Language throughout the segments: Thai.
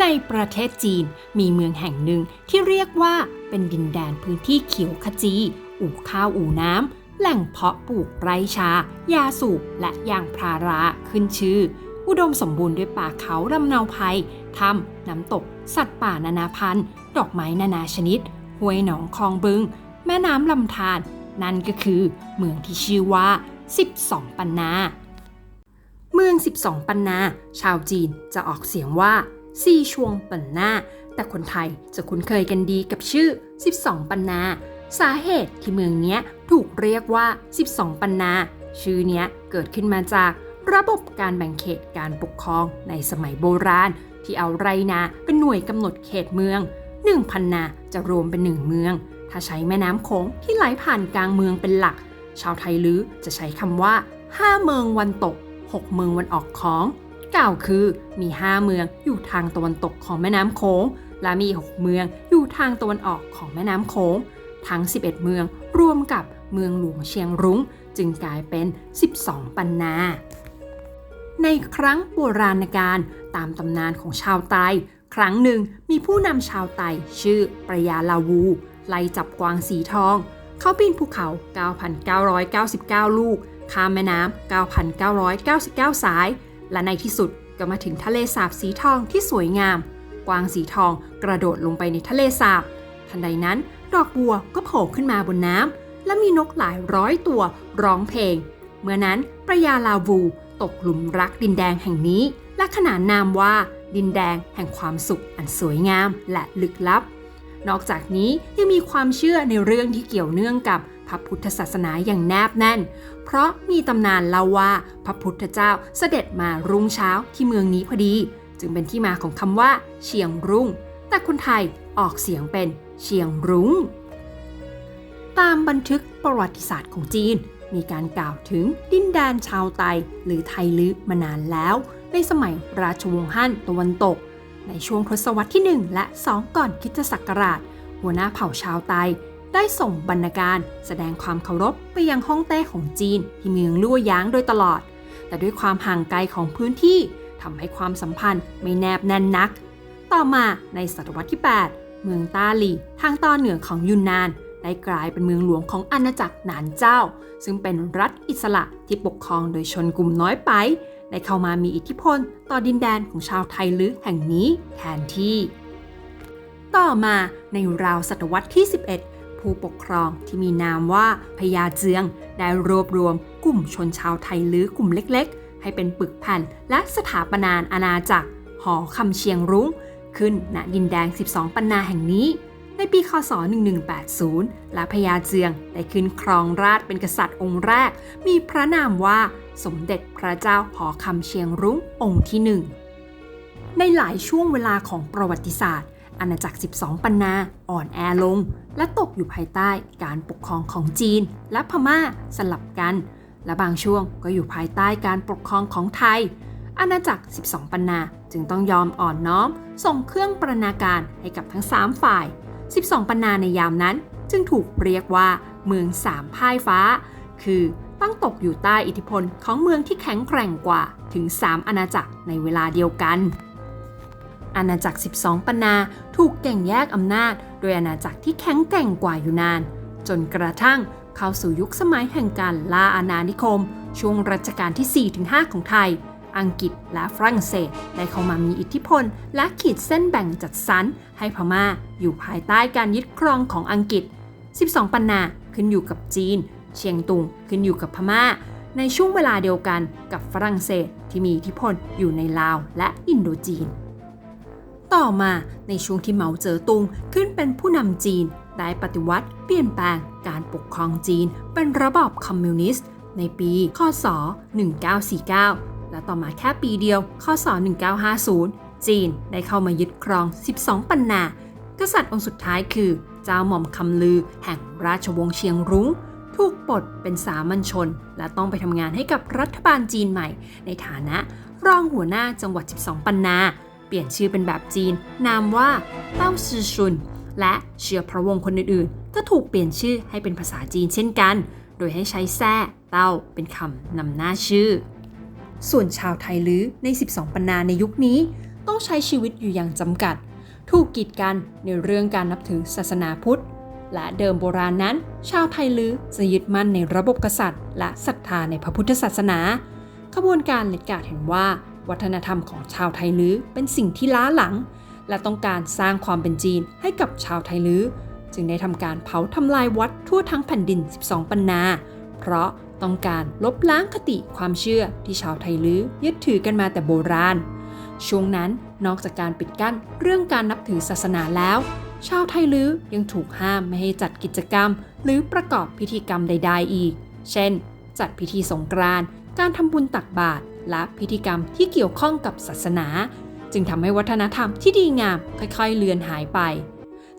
ในประเทศจีนมีเมืองแห่งหนึ่งที่เรียกว่าเป็นดินแดนพื้นที่เขียวขจี อู่ข้าวอู่น้ำ แหล่งเพาะปลูกไรชา ยาสูบและยางพาราขึ้นชื่อ อุดมสมบูรณ์ด้วยป่าเขาลำเนาภัยถ้ำน้ำตก สัตว์ป่านานาพันธุ์ ดอกไม้นานาชนิด ห้วยหนองคลองบึง แม่น้ำลำธารนั่นก็คือเมืองที่ชื่อว่า 12 ปันนา เมือง 12 ปันนา ชาวจีนจะออกเสียงว่า ซีชวงปันนา แต่คนไทยจะคุ้นเคยกันดีกับชื่อ 12 ปันนา สาเหตุที่เมืองนี้ถูกเรียกว่า 12 ปันนา ชื่อนี้เกิดขึ้นมาจากระบบการแบ่งเขตการปกครองในสมัยโบราณ ที่เอาไรนาเป็นหน่วยกำหนดเขตเมือง1,000นาจะรวมเป็นหนึ่งเมือง ถ้าใช้แม่น้ำโขงที่ไหลผ่านกลางเมืองเป็นหลัก ชาวไทยลือจะใช้คำว่า5เมืองวันตก6เมืองวันออกของ กล่าวคือมี 5 เมืองอยู่ทางตะวันตกของแม่น้ำโขงและมี 6 เมืองอยู่ทางตะวันออกของแม่น้ำโขงทั้ง 11 เมืองรวมกับเมืองหลวงเชียงรุ้ง จึงกลายเป็น 12 ปันนา ในครั้งโบราณกาลตามตำนานของชาวไตครั้งหนึ่งมีผู้นำชาวไตชื่อประยาลาวู ไล่จับกวางสีทอง เขาปีนภูเขา 9,999 ลูกข้ามแม่น้ำ 9,999 สาย และในที่สุดก็มาถึงทะเลสาบสีทองที่สวยงาม กวางสีทองกระโดดลงไปในทะเลสาบ ทันใดนั้น ดอกบัวก็โผล่ขึ้นมาบนน้ำและมีนกหลายร้อยตัวร้องเพลง เมื่อนั้นประยาลาวูตกหลุมรักดินแดงแห่งนี้ และขนานนามว่าดินแดงแห่งความสุขอันสวยงามและลึกลับ นอกจากนี้ยังมีความเชื่อในเรื่องที่เกี่ยวเนื่องกับ ระพุทธศาสนาอย่างแนบแน่น เพราะมีตำนานเล่าว่าพระพุทธเจ้าเสด็จมารุ่งเช้าที่เมืองนี้พอดี จึงเป็นที่มาของคำว่า เชียงรุ่ง แต่คนไทยออกเสียงเป็นเชียงรุง้ง ตามบันทึกประวัติศาสตร์ของจีน มีการกล่าวถึงดินแดนชาวไตหรือไทลื้อมานานแล้ว ในสมัยราชวงศ์ฮั่นตะวันตก ในช่วงทศวรรษที่ 1 และ 2 ก่อนคริสตศักราช หัวหน้าเผ่าชาวไต ได้ส่งบรรณาการ แสดงความเคารพไปยังฮ่องเต้ของจีน ที่เมืองลั่ย้างโดยตลอด แต่ด้วยความห่างไกลของพื้นที่ทำให้ความสัมพันธ์ไม่แนบแน่นนัก ต่อมาในศตวรรษที่ 8 เมืองต้าหลีทางตอนเหนือของยุนนานได้กลายเป็นเมืองหลวงของอาณาจักรหนานเจ้า ซึ่งเป็นรัฐอิสระที่ปกครองโดยชนกลุ่มน้อยไป ได้เข้ามามีอิทธิพลต่อดินแดนของชาวไทลึกแห่งนี้แทนที่ ต่อมาในราวศตวรรษที่ 11 ผู้ปกครองที่มีนามว่าพญาเจืองได้รวบรวมกลุ่มชนชาวไทยลือกลุ่มเล็กๆ ให้เป็นปึกแผ่นและสถาปนานอาณาจักร หอคำเชียงรุ้ง ขึ้นณดินแดง 12 ปันนาแห่งนี้ ในปีคศ 1180 และพญาเจืองได้ขึ้นครองราชเป็นกษัตริย์องค์แรก มีพระนามว่าสมเด็จพระเจ้าหอคำเชียงรุ้งองค์ที่หนึ่งในหลายช่วงเวลาของประวัติศาสตร์ อาณาจักร 12 ปันนาอ่อนแอลง และตกอยู่ภายใต้การปกครองของจีน และพม่าสลับกัน และบางช่วงก็อยู่ภายใต้การปกครองของไทย อาณาจักร 12 ปันนาจึงต้องยอมอ่อนน้อม ส่งเครื่องประนาการให้กับทั้ง 3 ฝ่าย 12 ปันนาในยามนั้น จึงถูกเรียกว่าเมืองสามพ่ายฟ้า คือต้องตกอยู่ใต้อิทธิพลของเมืองที่แข็งแกร่งกว่าถึง 3 อาณาจักรในเวลาเดียวกัน อาณาจักร 12 ปนาถูกแก่งแยกอำนาจ โดยอาณาจักรที่แข็งแกร่งกว่าอยู่นาน จนกระทั่งเข้าสู่ยุคสมัยแห่งการล่าอาณานิคม ช่วงรัชกาลที่ 4-5 ของไทย อังกฤษและฝรั่งเศสได้เข้ามามีอิทธิพล และขีดเส้นแบ่งจัดสรรให้พม่าอยู่ภายใต้การยึดครองของอังกฤษ 12 ปนนาขึ้นอยู่กับจีน เชียงตุงขึ้นอยู่กับพม่า ในช่วงเวลาเดียวกันกับฝรั่งเศสที่มีอิทธิพลอยู่ในลาวและอินโดจีน ต่อมาในช่วงที่เหมาเจ๋อตุงขึ้นเป็นผู้นำจีน ได้ปฏิวัติเปลี่ยนแปลงการปกครองจีน เป็นระบอบคอมมิวนิสต์ ในปีคศ 1949 และต่อมาแค่ปีเดียวคศ 1950 จีนได้เข้ามายึดครอง 12 ปันนากษัตริย์องค์สุดท้ายคือ เจ้าหม่อมคำลือ แห่งราชวงศ์เชียงรุง้งถูกปลดเป็นสามัญชน และต้องไปทำงานให้กับรัฐบาลจีนใหม่ ในฐานะรองหัวหน้าจังหวัด 12 ปันนา ปลี่ยนชื่อเป็นแบบจีน นามว่าเต้าซือชุน และเชื้อพระวงศ์คนอื่นๆ ก็ถูกเปลี่ยนชื่อให้เป็นภาษาจีนเช่นกัน โดยให้ใช้แซ่เต้าเป็นคำนำหน้าชื่อ ส่วนชาวไทยลื้อใน 12 ปันนาในยุคนี้ ต้องใช้ชีวิตอยู่อย่างจำกัด ถูกกีดกันในเรื่องการนับถือศาสนาพุทธ และเดิมโบราณนั้น ชาวไทยลือจะยึดมั่นในระบบกษัตริย์ และศรัทธาในพระพุทธศาสนา ขบวนการเลดกาดเห็นว่า วัฒนธรรมของชาวไทยลื้อเป็นสิ่งที่ล้าหลัง และต้องการสร้างความเป็นจีนให้กับชาวไทยลื้อจึงได้ทำการเผาทำลายวัดทั่วทั้งแผ่นดิน 12 ปันนา เพราะต้องการลบล้างคติความเชื่อที่ชาวไทยลื้อยึดถือกันมาแต่โบราณ ช่วงนั้นนอกจากการปิดกั้นเรื่องการนับถือศาสนาแล้ว ชาวไทยลื้อยังถูกห้ามไม่ให้จัดกิจกรรม หรือประกอบพิธีกรรมใด ๆ อีก เช่น จัดพิธีสงกรานต์การทำบุญตักบาตร และพิธีกรรมที่เกี่ยวข้องกับศาสนา จึงทำให้วัฒนธรรมที่ดีงามค่อยๆ เลือนหายไป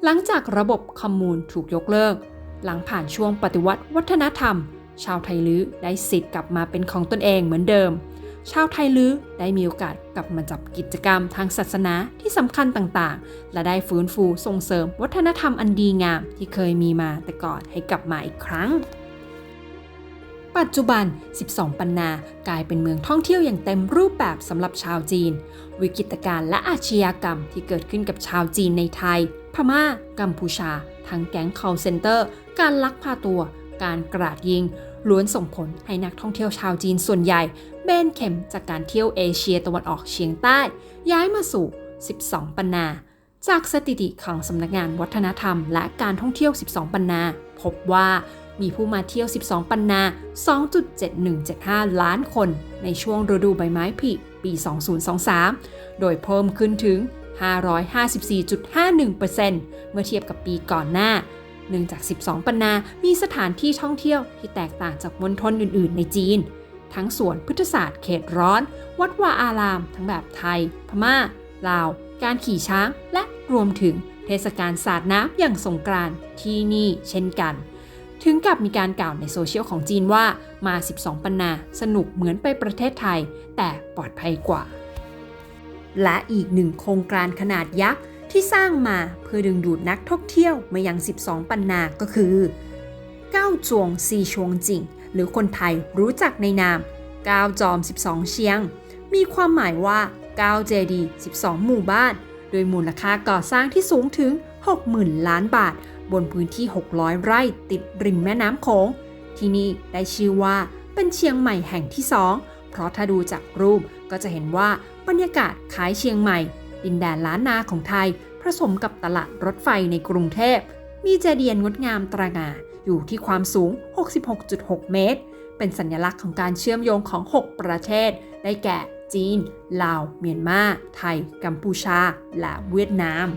หลังจากระบบคอมมูนถูกยกเลิก หลังผ่านช่วงปฏิวัติวัฒนธรรม ชาวไทยลื้อได้สิทธิ์กลับมาเป็นของตนเองเหมือนเดิม ชาวไทยลื้อได้มีโอกาสกลับมาจับกิจกรรมทางศาสนาที่สำคัญต่างๆ และได้ฟื้นฟูส่งเสริมวัฒนธรรมอันดีงามที่เคยมีมาแต่ก่อนให้กลับมาอีกครั้ง ปัจจุบัน 12 ปันนากลายเป็นเมืองท่องเที่ยวอย่างเต็มรูปแบบสำหรับชาวจีน วิกฤตการณ์และอาชญากรรมที่เกิดขึ้นกับชาวจีนในไทย พม่า กัมพูชา ทั้งแก๊ง call center การลักพาตัว การกราดยิง ล้วนส่งผลให้นักท่องเที่ยวชาวจีนส่วนใหญ่ เบนเข็มจากการเที่ยวเอเชียตะวันออกเฉียงใต้ ย้ายมาสู่ 12 ปันนาจากสถิติของสำนักงานวัฒนธรรม และการท่องเที่ยว 12 ปันนา พบว่า มีผู้มาเที่ยว 12 ปันนา 2.7175 ล้านคนในช่วงฤดูใบไม้ผลิปี 2023 โดยเพิ่มขึ้นถึง 554.51%เมื่อเทียบกับปีก่อนหน้า เนื่องจาก 12 ปันนา มีสถานที่ท่องเที่ยวที่แตกต่างจากมณฑลอื่น ๆ ในจีน ทั้งสวนพฤกษศาสตร์เขตร้อน วัดวาอาราม ทั้งแบบไทย พม่า ลาว การขี่ช้าง และรวมถึงเทศกาลสาดน้ำอย่างสงกรานต์ที่นี่เช่นกัน ถึงกับมีการกล่าวในโซเชียลของจีนว่ามา 12 ปันนา สนุกเหมือนไปประเทศไทย แต่ปลอดภัยกว่า และอีกหนึ่งโครงการขนาดยักษ์ที่สร้างมาเพื่อดึงดูดนักท่องเที่ยวมายัง 12 ปันนา ก็คือก้าวจวงซีชวงจิง หรือคนไทยรู้จักในนามก้าวจอม 12 เชียง มีความหมายว่าก้าวเจดี 12 หมู่บ้าน โดยมูลค่าก่อสร้างที่สูงถึง 60,000 ล้านบาท บนพื้นที่ 600 ไร่ติดริมแม่น้ำโขง ที่นี่ได้ชื่อว่าเป็นเชียงใหม่แห่งที่สองเพราะถ้าดูจากรูปก็จะเห็นว่าบรรยากาศคล้ายเชียงใหม่ ดินแดนล้านนาของไทย ผสมกับตลาดรถไฟในกรุงเทพ มีเจดีย์งดงามตระหง่าอยู่ที่ความสูง 66.6 เมตร เป็นสัญลักษณ์ของการเชื่อมโยงของ 6 ประเทศ ได้แก่ จีน ลาว เมียนมา ไทย กัมพูชา และเวียดนาม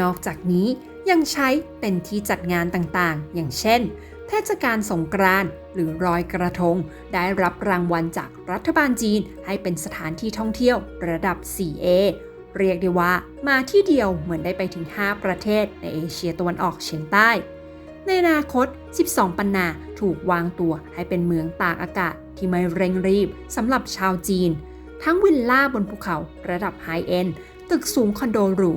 นอกจากนี้ ยังใช้เป็นที่จัดงานต่างๆ อย่างเช่น เทศกาลสงกรานต์หรือรอยกระทง ได้รับรางวัลจากรัฐบาลจีน ให้เป็นสถานที่ท่องเที่ยวระดับ 4A เรียกได้ว่ามาที่เดียวเหมือนได้ไปถึง 5 ประเทศในเอเชียตะวันออกเฉียงใต้ ในอนาคต 12 ปันนาถูกวางตัวให้เป็นเมืองตากอากาศที่ไม่เร่งรีบสำหรับชาวจีน ทั้งวิลล่าบนภูเขาระดับไฮเอ็นตึกสูงคอนโดหรู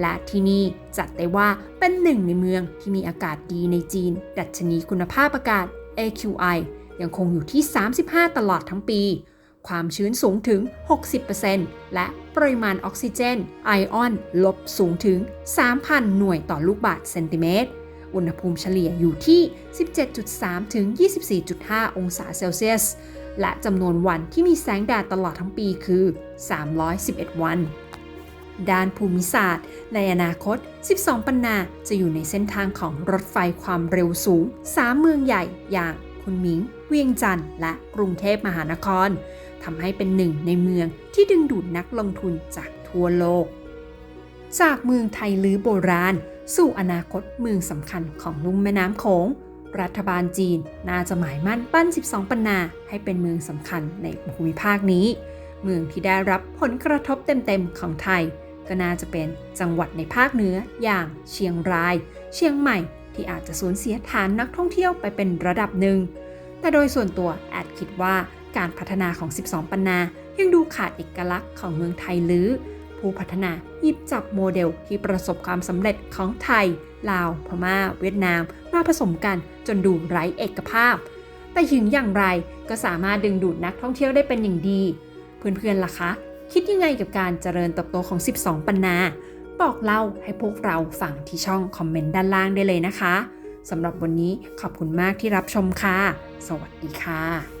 และที่นี่จัดได้ว่าเป็นหนึ่งในเมืองที่มีอากาศดีในจีน ดัชนีคุณภาพอากาศ AQI ยังคงอยู่ที่ 35 ตลอดทั้งปี ความชื้นสูงถึง 60%และปริมาณออกซิเจน ไอออน ลบสูงถึง 3,000 หน่วยต่อลูกบาศก์เซนติเมตร อุณหภูมิเฉลี่ยอยู่ที่ 17.3 ถึง 24.5 องศาเซลเซียส และจำนวนวันที่มีแสงแดดตลอดทั้งปีคือ 311 วัน ด้านภูมิศาสตร์ ในอนาคต 12 ปันนาจะอยู่ในเส้นทางของรถไฟความเร็วสูง 3 เมืองใหญ่อย่างคุนหมิง เวียงจันทร์และกรุงเทพมหานครทำให้เป็นหนึ่งในเมืองที่ดึงดูดนักลงทุนจากทั่วโลก จากเมืองไทยลื้อโบราณ สู่อนาคตเมืองสำคัญของลุ่มแม่น้ำโขงรัฐบาลจีนน่าจะหมายมั่นปั้น 12 ปันนาให้เป็นเมืองสำคัญในภูมิภาคนี้ เมืองที่ได้รับผลกระทบเต็มๆของไทย ก็น่าจะเป็นจังหวัดในภาคเหนืออย่างเชียงราย เชียงใหม่ที่อาจจะสูญเสียฐานนักท่องเที่ยวไปเป็นระดับหนึ่ง แต่โดยส่วนตัวแอดคิดว่าการพัฒนาของ 12 ปันนายังดูขาดเอกลักษณ์ของเมืองไทยลือ ผู้พัฒนาหยิบจับโมเดลที่ประสบความสำเร็จของไทย ลาว พม่า เวียดนาม มาผสมกันจนดูไร้เอกภาพ แต่ถึงอย่างไรก็สามารถดึงดูดนักท่องเที่ยวได้เป็นอย่างดี เพื่อนๆล่ะคะ คิดยังไงกับการเจริญเติบโตของ 12 ปันนา บอกเล่าให้พวกเราฟังที่ช่องคอมเมนต์ด้านล่างได้เลยนะคะสำหรับวันนี้ขอบคุณมากที่รับชมค่ะ สวัสดีค่ะ